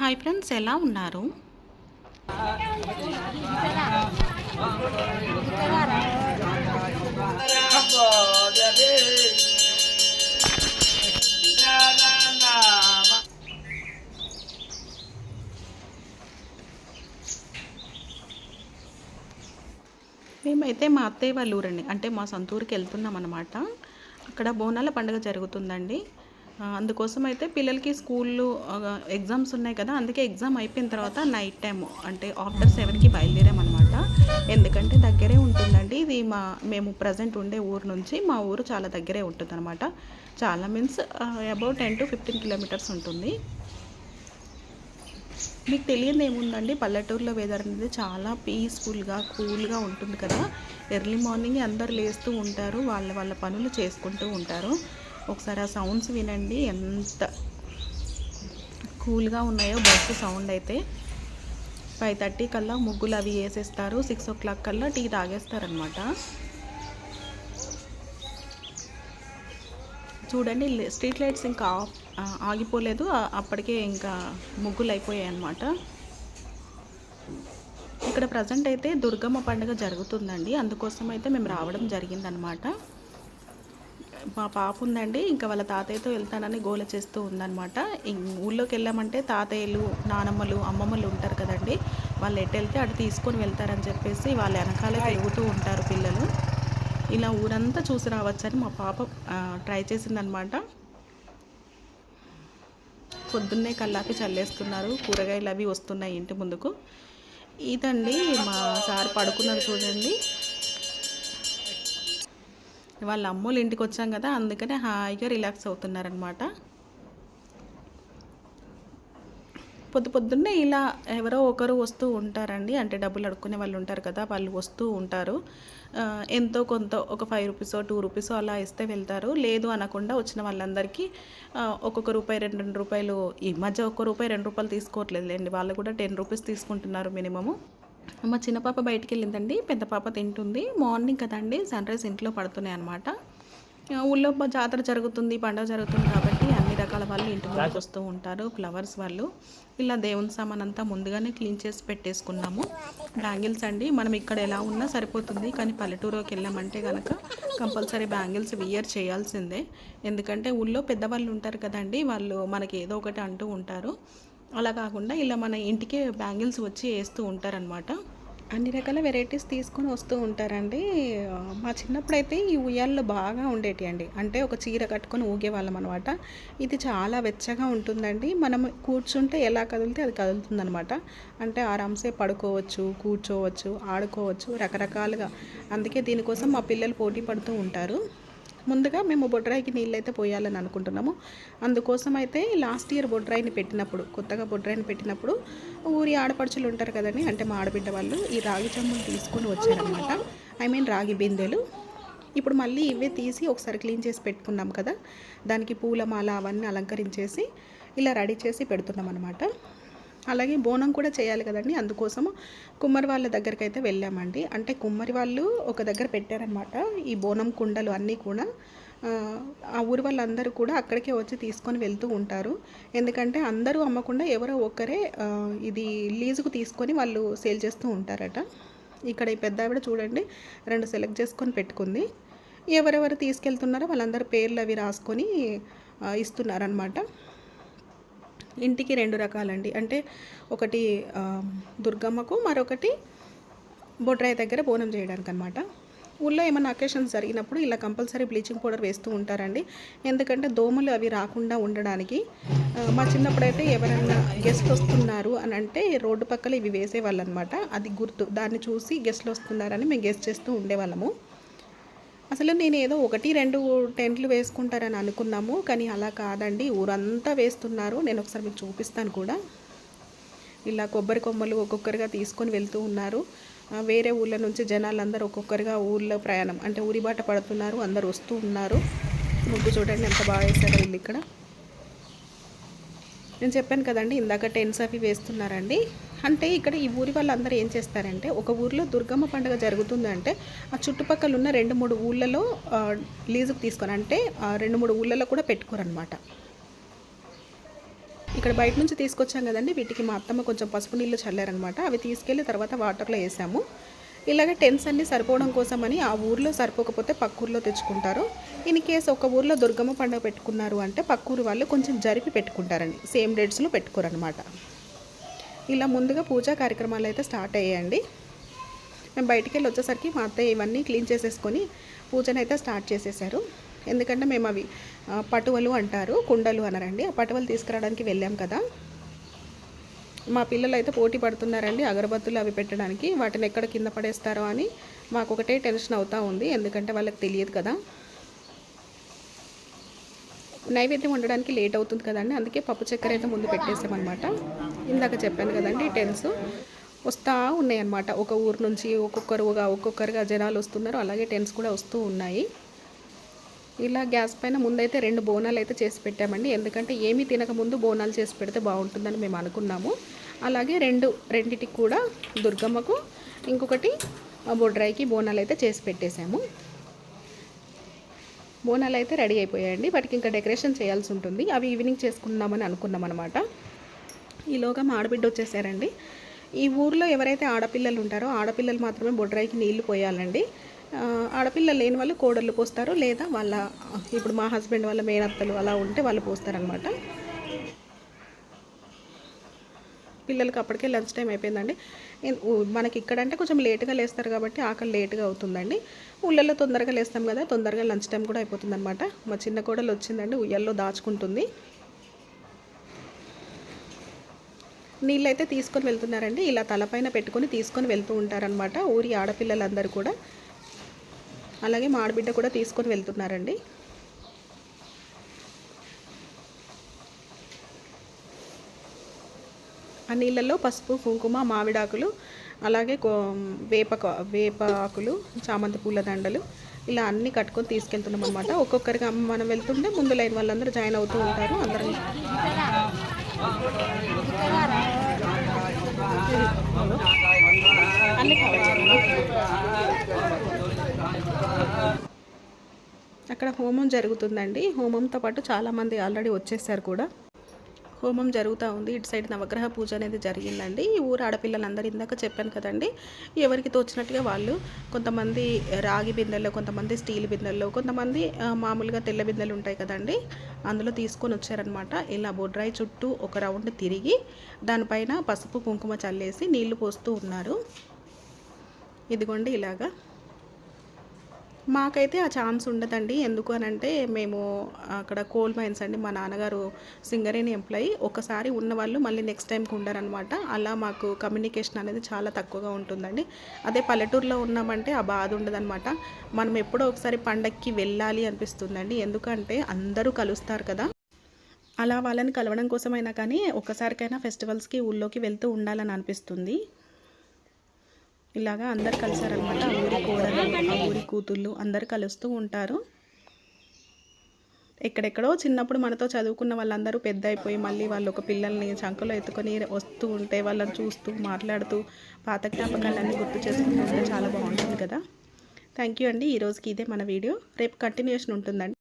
Hi friends ఎలా ఉన్నారు? మేమైతే మా అత్తయ్య వాళ్ళ ఊరండి. అంటే మా సొంత ఊరికి వెళ్తున్నాం అనమాట అక్కడ బోనాల పండుగ జరుగుతుందండి. అందుకోసం అయితే పిల్లలకి స్కూళ్ళు ఎగ్జామ్స్ ఉన్నాయి కదా అందుకే ఎగ్జామ్ అయిపోయిన తర్వాత నైట్ టైం అంటే ఆఫ్టర్ సెవెన్కి బయలుదేరామన్నమాట. ఎందుకంటే దగ్గరే ఉంటుందండి. ఇది మా మేము ప్రజెంట్ ఉండే ఊరు నుంచి మా ఊరు చాలా దగ్గరే ఉంటుందన్నమాట. చాలా means about ten to fifteen kilometres ఉంటుంది. మీకు తెలియదు ఏముందండి? పల్లెటూరులో వెదర్ అనేది చాలా పీస్ఫుల్గా కూల్గా ఉంటుంది కదా. ఎర్లీ మార్నింగ్ అందరు లేస్తూ ఉంటారు వాళ్ళ వాళ్ళ పనులు చేసుకుంటూ ఉంటారు. ఒకసారి ఆ సౌండ్స్ వినండి. ఎంత కూల్గా ఉన్నాయో బస్సు సౌండ్ అయితే. ఫైవ్ థర్టీ కల్లా ముగ్గులు అవి వేసేస్తారు. సిక్స్ ఓ క్లాక్ కల్లా టీ తాగేస్తారనమాట చూడండి స్ట్రీట్ లైట్స్ ఇంకా ఆఫ్ ఆ, ఆగిపోలేదు. అప్పటికే ఇంకా ముగ్గులు అయిపోయాయి అనమాట ఇక్కడ ప్రజెంట్ అయితే దుర్గమ్మ పండుగ జరుగుతుందండి. అందుకోసం అయితే మేము రావడం జరిగిందనమాట మా పాప ఉందండి. ఇంకా వాళ్ళ తాతయ్యతో వెళ్తానని గోల చేస్తూ ఉందనమాట ఊళ్ళోకి వెళ్ళామంటే తాతయ్యలు నానమ్మలు అమ్మమ్మలు ఉంటారు కదండి. వాళ్ళు ఎటు వెళ్తే అటు తీసుకొని వెళ్తారని చెప్పేసి వాళ్ళ వెనకాలే తిరుగుతూ ఉంటారు పిల్లలు. ఇలా ఊరంతా చూసి రావచ్చని మా పాప ట్రై చేసిందనమాట పొద్దున్నే కల్లాపి చల్లేస్తున్నారు. కూరగాయలు అవి వస్తున్నాయి ఇంటి ముందుకు. ఇదండి మా సార్ పడుకున్నారు చూడండి. వాళ్ళ అమ్మోళ్ళ ఇంటికి వచ్చాం కదా అందుకనే హాయిగా రిలాక్స్ అవుతున్నారనమాట. పొద్దు పొద్దున్నే ఇలా ఎవరో ఒకరు వస్తూ ఉంటారండి. అంటే డబ్బులు అడుక్కునే వాళ్ళు ఉంటారు కదా వాళ్ళు వస్తూ ఉంటారు. ఎంతో కొంత ఒక ఫైవ్ రూపీసో టూ రూపీసో అలా ఇస్తే వెళ్తారు. లేదు అనకుండా వచ్చిన వాళ్ళందరికీ ఒక్కొక్క రూపాయి రెండు రెండు రూపాయలు ఈ మధ్య ఒక్క రూపాయి రెండు రూపాయలు తీసుకోవట్లేదులేండి. వాళ్ళు కూడా టెన్ రూపీస్ తీసుకుంటున్నారు మినిమము. మా చిన్న పాప బయటికి వెళ్ళిందండి పెద్ద పాప తింటుంది. మార్నింగ్ కదండి సన్ రైజ్ ఇంట్లో పడుతున్నాయి అనమాట ఊళ్ళో జాతర జరుగుతుంది పండుగ జరుగుతుంది కాబట్టి అన్ని రకాల వాళ్ళు ఇంటి ముందుకు వస్తూ ఉంటారు ఫ్లవర్స్ వాళ్ళు. ఇలా దేవుని సామాన్ అంతా ముందుగానే క్లీన్ చేసి పెట్టేసుకున్నాము. బ్యాంగిల్స్ అండి మనం ఇక్కడ ఎలా ఉన్నా సరిపోతుంది. కానీ పల్లెటూరుకి వెళ్ళామంటే కనుక కంపల్సరీ బ్యాంగిల్స్ వియర్ చేయాల్సిందే. ఎందుకంటే ఊళ్ళో పెద్దవాళ్ళు ఉంటారు కదండి వాళ్ళు మనకి ఏదో ఒకటి అంటూ ఉంటారు. అలా కాకుండా ఇలా మన ఇంటికే బ్యాంగిల్స్ వచ్చి వేస్తూ ఉంటారనమాట అన్ని రకాల వెరైటీస్ తీసుకొని వస్తూ ఉంటారండి. మా చిన్నప్పుడైతే ఈ ఉయ్యాల్లో బాగా ఉండేటి అండి. అంటే ఒక చీర కట్టుకొని ఊగేవాళ్ళం అనమాట ఇది చాలా వెచ్చగా ఉంటుందండి. మనం కూర్చుంటే ఎలా కదిలితే అది కదులుతుందనమాట అంటే ఆరామ్సే పడుకోవచ్చు కూర్చోవచ్చు ఆడుకోవచ్చు రకరకాలుగా. అందుకే దీనికోసం మా పిల్లలు పోటీ పడుతూ ఉంటారు. ముందుగా మేము బొడ్రాయికి నీళ్ళు అయితే పోయాలని అనుకుంటున్నాము. అందుకోసం అయితే లాస్ట్ ఇయర్ బొడ్రాయిని పెట్టినప్పుడు కొత్తగా బొడ్రాయిని పెట్టినప్పుడు ఊరి ఆడపడుచులు ఉంటారు కదండి అంటే మా ఆడబిడ్డ వాళ్ళు ఈ రాగి చెంబులు తీసుకొని వచ్చారనమాట ఐ మీన్ రాగి బిందెలు. ఇప్పుడు మళ్ళీ ఇవే తీసి ఒకసారి క్లీన్ చేసి పెట్టుకున్నాం కదా దానికి పూలమాల అవన్నీ అలంకరించేసి ఇలా రెడీ చేసి పెడుతున్నాం అనమాట అలాగే బోనం కూడా చేయాలి కదండి. అందుకోసము కుమ్మరి వాళ్ళ దగ్గరికి అయితే వెళ్ళామండి. అంటే కుమ్మరి వాళ్ళు ఒక దగ్గర పెట్టారనమాట ఈ బోనం కుండలు అన్నీ కూడా. ఆ, ఊరి వాళ్ళందరూ కూడా అక్కడికే వచ్చి తీసుకొని వెళ్తూ ఉంటారు. ఎందుకంటే అందరూ అమ్మకుండా ఎవరో ఒకరే ఇది లీజుకు తీసుకొని వాళ్ళు సేల్ చేస్తూ ఉంటారట. ఇక్కడ ఈ పెద్ద ఆవిడ చూడండి రెండు సెలెక్ట్ చేసుకొని పెట్టుకుంది. ఎవరెవరు తీసుకెళ్తున్నారో వాళ్ళందరూ పేర్లు అవి రాసుకొని ఇస్తున్నారనమాట ఇంటికి రెండు రకాలండి. అంటే ఒకటి దుర్గమ్మకు మరొకటి బొడ్రాయి దగ్గర బోనం చేయడానికి అనమాట ఊళ్ళో ఏమైనా అకేషన్స్ జరిగినప్పుడు ఇలా కంపల్సరీ బ్లీచింగ్ పౌడర్ వేస్తూ ఉంటారండి. ఎందుకంటే దోమలు అవి రాకుండా ఉండడానికి మా చిన్నప్పుడైతే ఎవరైనా గెస్ట్ వస్తున్నారు అని అంటే రోడ్డు పక్కల ఇవి వేసేవాళ్ళు అనమాట అది గుర్తు దాన్ని చూసి గెస్ట్లు వస్తున్నారని మేము గెస్ట్ చేస్తూ ఉండేవాళ్ళము. అసలు నేను ఏదో ఒకటి రెండు టెంట్లు వేసుకుంటారని అనుకున్నాము. కానీ అలా కాదండి. ఊరంతా వేస్తున్నారు. నేను ఒకసారి మీకు చూపిస్తాను కూడా. ఇలా కొబ్బరి కొమ్మలు ఒక్కొక్కరిగా తీసుకొని వెళ్తూ ఉన్నారు. వేరే ఊళ్ళ నుంచి జనాలందరూ ఒక్కొక్కరిగా ఊళ్ళో ప్రయాణం అంటే ఊరి బాట పడుతున్నారు. అందరు వస్తూ ఉన్నారు. ముగ్గు చూడండి ఎంత బాగా వేశారో వీళ్ళు ఇక్కడ. నేను చెప్పాను కదండి ఇందాక టెన్స్ అవి వేస్తున్నారండి. అంటే ఇక్కడ ఈ ఊరి వాళ్ళందరూ ఏం చేస్తారంటే ఒక ఊరిలో దుర్గమ్మ పండుగ జరుగుతుంది అంటే ఆ చుట్టుపక్కల ఉన్న రెండు మూడు ఊళ్ళలో లీజుకు తీసుకొని అంటే రెండు మూడు ఊళ్ళలో కూడా పెట్టుకోరనమాట ఇక్కడ బయట నుంచి తీసుకొచ్చాం కదండి వీటికి మా అత్తమ్మ కొంచెం పసుపు నీళ్ళు చల్లారనమాట అవి తీసుకెళ్ళి తర్వాత వాటర్లో వేసాము. ఇలాగ టెన్స్ అన్ని సరిపోవడం కోసమని ఆ ఊర్లో సరిపోకపోతే పక్కూరులో తెచ్చుకుంటారు. ఇన్ కేస్ ఒక ఊర్లో దుర్గమ్మ పండుగ పెట్టుకున్నారు అంటే పక్క ఊరు వాళ్ళు కొంచెం జరిపి పెట్టుకుంటారండి సేమ్ డేట్స్లో పెట్టుకోరనమాట ఇలా ముందుగా పూజా కార్యక్రమాలు అయితే స్టార్ట్ అయ్యాయండి. మేము బయటికి వెళ్ళి వచ్చేసరికి మా అత్తయ్య ఇవన్నీ క్లీన్ చేసేసుకొని పూజను అయితే స్టార్ట్ చేసేసారు. ఎందుకంటే మేము అవి పటువలు అంటారు కుండలు అనరండి. ఆ పటువలు తీసుకురావడానికి వెళ్ళాం కదా. మా పిల్లలు అయితే పోటీ పడుతున్నారండి అగరబత్తులు అవి పెట్టడానికి. వాటిని ఎక్కడ కింద పడేస్తారో అని మాకు ఒకటే టెన్షన్ అవుతూ ఉంది. ఎందుకంటే వాళ్ళకి తెలియదు కదా. నైవేద్యం వండడానికి లేట్ అవుతుంది కదండి. అందుకే పప్పు చక్కెర అయితే ముందు పెట్టేసామన్నమాట. ఇందాక చెప్పాను కదండి టెన్స్ వస్తూ ఉన్నాయి అన్నమాట ఒక ఊరు నుంచి ఒక్కొక్కరుగా ఒక్కొక్కరుగా జనాలు వస్తున్నారు. అలాగే టెన్స్ కూడా వస్తూ ఉన్నాయి. ఇలా గ్యాస్ పైన ముందైతే రెండు బోనాలు అయితే చేసి పెట్టామండి. ఎందుకంటే ఏమీ తినక ముందు బోనాలు చేసి పెడితే బాగుంటుందని మేము అనుకున్నాము. అలాగే రెండు రెండిటికి కూడా దుర్గమ్మకు ఇంకొకటి బొడ్రాయికి బోనాలు అయితే చేసి పెట్టేశాము. బోనాలు అయితే రెడీ అయిపోయాయండి. వాటికి ఇంకా డెకరేషన్ చేయాల్సి ఉంటుంది. అవి ఈవినింగ్ చేసుకుందామని అనుకున్నాం అనమాట ఈలోగా మా ఆడబిడ్డ వచ్చేసారండి. ఈ ఊర్లో ఎవరైతే ఆడపిల్లలు ఉంటారో ఆడపిల్లలు మాత్రమే బొడ్రాయికి నీళ్ళు పోయాలండి. ఆడపిల్లలు లేని వాళ్ళు కోడళ్ళు పోస్తారు. లేదా వాళ్ళ ఇప్పుడు మా హస్బెండ్ వాళ్ళ మేనత్తలు అలా ఉంటే వాళ్ళు పోస్తారనమాట పిల్లలకి అప్పటికే లంచ్ టైం అయిపోయిందండి. మనకి ఇక్కడంటే కొంచెం లేట్గా లేస్తారు కాబట్టి ఆకలి లేట్గా అవుతుందండి. ఊళ్ళల్లో తొందరగా లేస్తాం కదా తొందరగా లంచ్ టైం కూడా అయిపోతుంది అనమాట మా చిన్న కోడలు వచ్చిందండి ఉయ్యల్లో దాచుకుంటుంది. నీళ్ళు అయితే తీసుకొని వెళ్తున్నారండి. ఇలా తలపైన పెట్టుకొని తీసుకొని వెళ్తూ ఉంటారనమాట ఊరి ఆడపిల్లలందరూ కూడా. అలాగే మా ఆడబిడ్డ కూడా తీసుకొని వెళ్తున్నారండి. ఆ నీళ్ళల్లో పసుపు కుంకుమ మామిడాకులు అలాగే కో- వేప వేప ఆకులు చామంతి పూల దండలు ఇలా అన్నీ కట్టుకొని తీసుకెళ్తున్నాం అనమాట ఒక్కొక్కరిగా మనం వెళ్తుంటే ముందు లైన్ వాళ్ళందరూ జాయిన్ అవుతూ ఉంటారు. అందరం అక్కడ హోమం జరుగుతుందండి. హోమంతో పాటు చాలామంది ఆల్రెడీ వచ్చేసారు కూడా. హోమం జరుగుతూ ఉంది. ఇటు సైడ్ నవగ్రహ పూజ అనేది జరిగిందండి. ఈ ఊరు ఆడపిల్లలందరూ ఇందాక చెప్పాను కదండి. ఎవరికి తోచినట్టుగా వాళ్ళు కొంతమంది రాగి బిందెల్లో కొంతమంది స్టీల్ బిందెల్లో కొంతమంది మామూలుగా తెల్ల బిందెలు ఉంటాయి కదండి. అందులో తీసుకొని వచ్చారనమాట ఇలా బొడ్రాయి చుట్టూ ఒక రౌండ్ తిరిగి దానిపైన పసుపు కుంకుమ చల్లేసి నీళ్ళు పోస్తూ ఉన్నారు. ఇదిగోండి ఇలాగా మాకైతే ఆ ఛాన్స్ ఉండదండి. ఎందుకు అని అంటే మేము అక్కడ కోల్ మైన్స్ అండి. మా నాన్నగారు సింగరేణి ఎంప్లాయీ ఒకసారి ఉన్న వాళ్ళు మళ్ళీ నెక్స్ట్ టైంకి ఉండరనమాట అలా మాకు కమ్యూనికేషన్ అనేది చాలా తక్కువగా ఉంటుందండి. అదే పల్లెటూరులో ఉన్నామంటే ఆ బాధ ఉండదనమాట మనం ఎప్పుడో ఒకసారి పండక్కి వెళ్ళాలి అనిపిస్తుందండి. ఎందుకంటే అందరూ కలుస్తారు కదా. అలా వాళ్ళని కలవడం కోసమైనా కానీ ఒక్కసారికైనా ఫెస్టివల్స్కి ఊళ్ళోకి వెళ్తూ ఉండాలని అనిపిస్తుంది. ఇలాగా అందరు కలిసారనమాట కోడలు ఆ ఊరి కూతుళ్ళు అందరు కలుస్తూ ఉంటారు. ఎక్కడెక్కడో చిన్నప్పుడు మనతో చదువుకున్న వాళ్ళందరూ పెద్ద అయిపోయి మళ్ళీ వాళ్ళు ఒక పిల్లల్ని చంకలో ఎత్తుకొని వస్తూ ఉంటే వాళ్ళని చూస్తూ మాట్లాడుతూ పాత జ్ఞాపకాలన్నీ గుర్తు చేసుకుంటూ ఉంటే చాలా బాగుంటుంది కదా. థ్యాంక్ యూ అండి. ఈ రోజుకి ఇదే మన వీడియో. రేపు కంటిన్యూషన్ ఉంటుందండి.